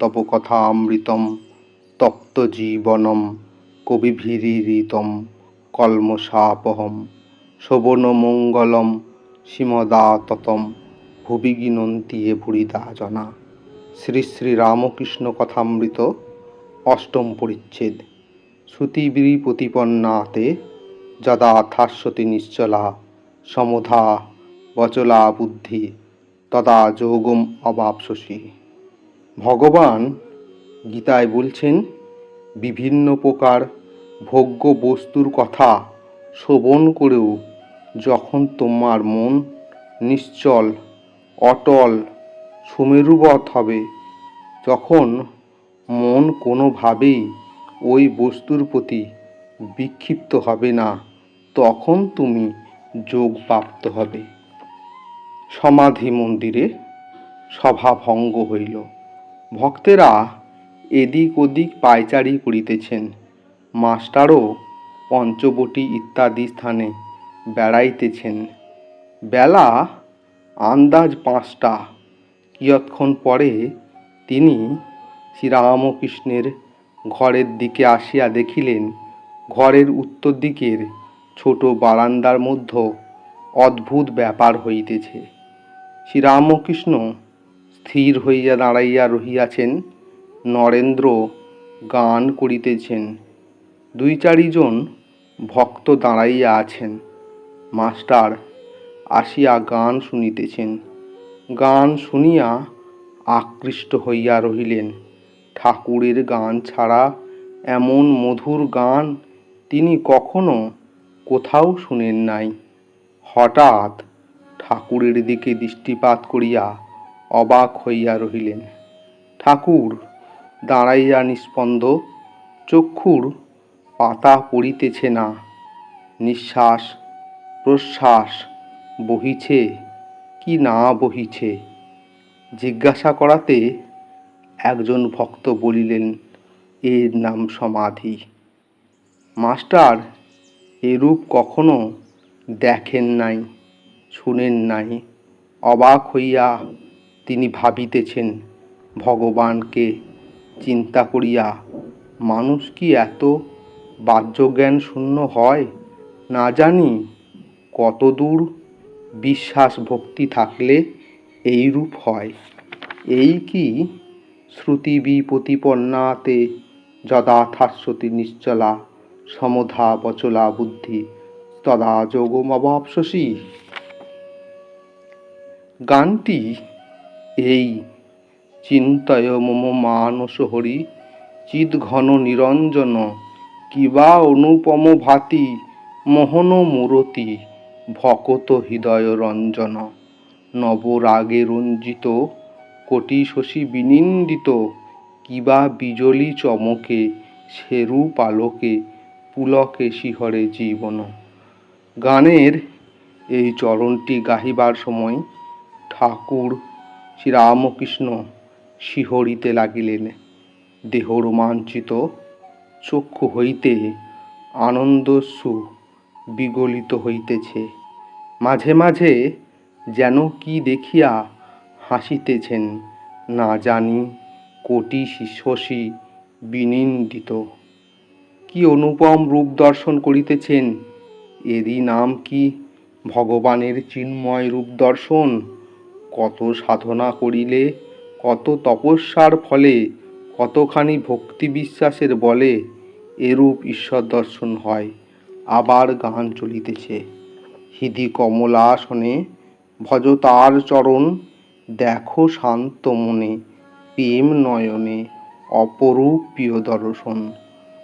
তব কথা অমৃতম তপ্ত জীবনম কবিভিরীরিতম কলমশাপহম, শোভনমঙ্গলম, সীমদাততম ভুবি গিনন্তি এ ভুরিদা জনা। শ্রী শ্রী রামকৃষ্ণ কথামৃত, অষ্টম পরিচ্ছেদ। শ্রুতিবিরি প্রতিপন্নাতে যদা থাস্যতি নিশ্চলা, সমধা বচলা বুদ্ধি তদা যোগম অবাপসসি। ভগবান গীতায় বলছেন, বিভিন্ন প্রকার ভোগ্য বস্তুর কথা শ্রবণ করেও যখন তোমার মন নিশ্চল, অটল, সুমেরুবৎ হবে যখন মন কোনোভাবেই ওই বস্তুর প্রতি বিক্ষিপ্ত হবে না, তখন তুমি যোগ প্রাপ্ত হবে। সমাধি মন্দিরে সভা ভঙ্গ হইল। ভক্তেরা এদিক ওদিক পায়চারি করিতেছেন। মাস্টারও পঞ্চবটি ইত্যাদি স্থানে বেড়াইতেছেন। বেলা আন্দাজ পাঁচটা। কিয়ৎক্ষণ পরে তিনি শ্রীরামকৃষ্ণের ঘরের দিকে আসিয়া দেখিলেন, ঘরের উত্তর দিকের ছোট বারান্দার মধ্যে অদ্ভুত ব্যাপার হইতেছে। শ্রীরামকৃষ্ণ স্থির হইয়া দাঁড়াইয়া রহিয়াছেন, নরেন্দ্র গান করিতেছেন। দুই চারিজন ভক্ত দাঁড়াইয়া আছেন। মাস্টার আসিয়া গান শুনিতেছেন। গান শুনিয়া আকৃষ্ট হইয়া রহিলেন। ঠাকুরের গান ছাড়া এমন মধুর গান তিনি কখনো কোথাও শুনেন নাই। হঠাৎ ঠাকুরের দিকে দৃষ্টিপাত করিয়া অবাক হইয়া রহিলেন। ঠাকুর, দাঁড়াইয়া নিস্পন্দ, চক্ষুর পাতা পড়িতেছে না। নিঃশ্বাস, প্রশ্বাস বহিছে, কি না বহিছে? জিজ্ঞাসা করাতে একজন ভক্ত বলিলেন, এর নাম সমাধি। মাস্টার এরূপ কখনো দেখেন নাই, শুনেন নাই। অবাক হইয়া তিনি ভাবিতেছেন, ভগবানকে চিন্তা করিয়া মানুষ কি এত বাহ্যজ্ঞান শূন্য হয়? না জানি। কতদূর বিশ্বাস ভক্তি থাকলে এইরূপ হয়? এই কি শ্রুতি বিপ্রতিপন্নাতে যদাথাস্যতি নিশ্চলা, সমধা বচলা বুদ্ধি, তদা যোগমবাপসসি? গানটি এই চিন্তয় মম মানস হরি চিৎ ঘন নিরঞ্জন কিবা অনুপম ভাতি মোহন মূরতি ভকত হৃদয় রঞ্জন। নবরাগে রঞ্জিত কোটি শশী বিনিন্দিত কিবা বিজলি চমকে সেরু পালকে পুলকে শিহরে জীবন। গানের এই চরণটি গাহিবার সময় ঠাকুর শ্রীরামকৃষ্ণ শিহরিতে লাগিলেন। দেহ রোমাঞ্চিত চক্ষু হইতে আনন্দস্যু বিগলিত হইতেছে। মাঝে মাঝে যেন কি দেখিয়া হাসিতেছেন না জানি কোটি শশী বিনিন্দিত। কি অনুপম রূপ দর্শন করিতেছেন? এরই নাম কি ভগবানের চিন্ময় রূপ দর্শন? কত সাধনা করিলে, কত তপস্যার ফলে, কতখানি ভক্তি বিশ্বাসের বলে এরূপ ঈশ্বর দর্শন হয়, আবার গান চলিতেছে। হিদি কমলাসনে ভজ তার চরণ, দেখো শান্ত মনে প্রেম নয়নে অপরূপ প্রিয় দর্শন।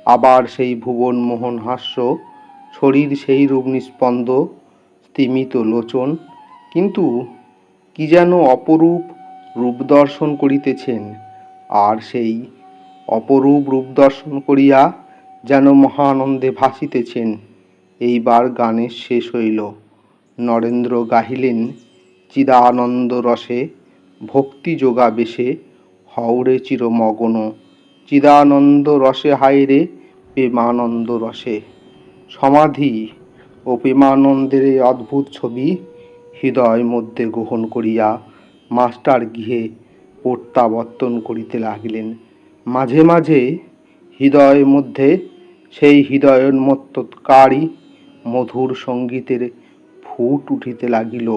আবার সেই ভুবন মোহন হাস্য, শরীর সেই রূপ নিস্পন্দ, স্তিমিত লোচন, কিন্তু কি যেন অপরূপ রূপ দর্শন করিতেছেন। আর সেই অপরূপ রূপ দর্শন করিয়া যেন মহানন্দে ভাসিতেছেন। এইবার গানের শেষ হইল। নরেন্দ্র গাহিলেন চিদানন্দ রসে ভক্তি যোগা বেশে হৌরে চিরমগন। চিদানন্দ রসে হায়রে প্রেমানন্দ রসে। সমাধি ও প্রেমানন্দের এই অদ্ভুত ছবি হৃদয় মধ্যে গ্রহণ করিয়া মাস্টার গৃহে প্রত্যাবর্তন করিতে লাগিলেন। মাঝে মাঝে হৃদয়ের মধ্যে সেই হৃদয়োন্মত্তকারী মধুর সঙ্গীতের ফুট উঠিতে লাগিল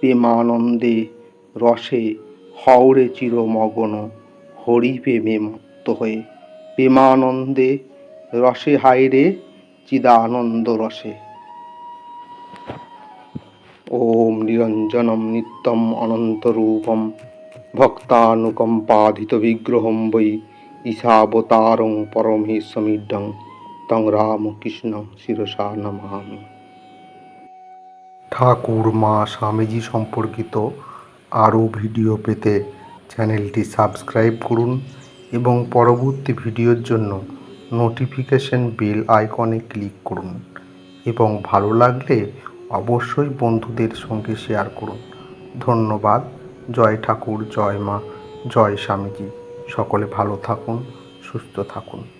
প্রেমানন্দে রসে হওরে চিরমগন হরি প্রেমে মত্ত হয়ে। প্রেমানন্দে রসে হায়রে চিদানন্দ রসে। ওম নিরঞ্জনম নিত্যম অনন্তরূপম ভক্তানুকম্পাধিত বিগ্রহম বৈ ঈশাবতারং পরমেশ্বমিডং তং রামকৃষ্ণ শিরসা নমামি। ঠাকুর মা স্বামীজি সম্পর্কিত আরও ভিডিও পেতে চ্যানেলটি সাবস্ক্রাইব করুন এবং পরবর্তী ভিডিওর জন্য নোটিফিকেশন বেল আইকনে ক্লিক করুন এবং ভালো লাগলে অবশ্যই বন্ধুদের সঙ্গে শেয়ার করুন। ধন্যবাদ। জয় ঠাকুর, জয় মা, জয় স্বামীজি। সকলে ভালো থাকুন, সুস্থ থাকুন।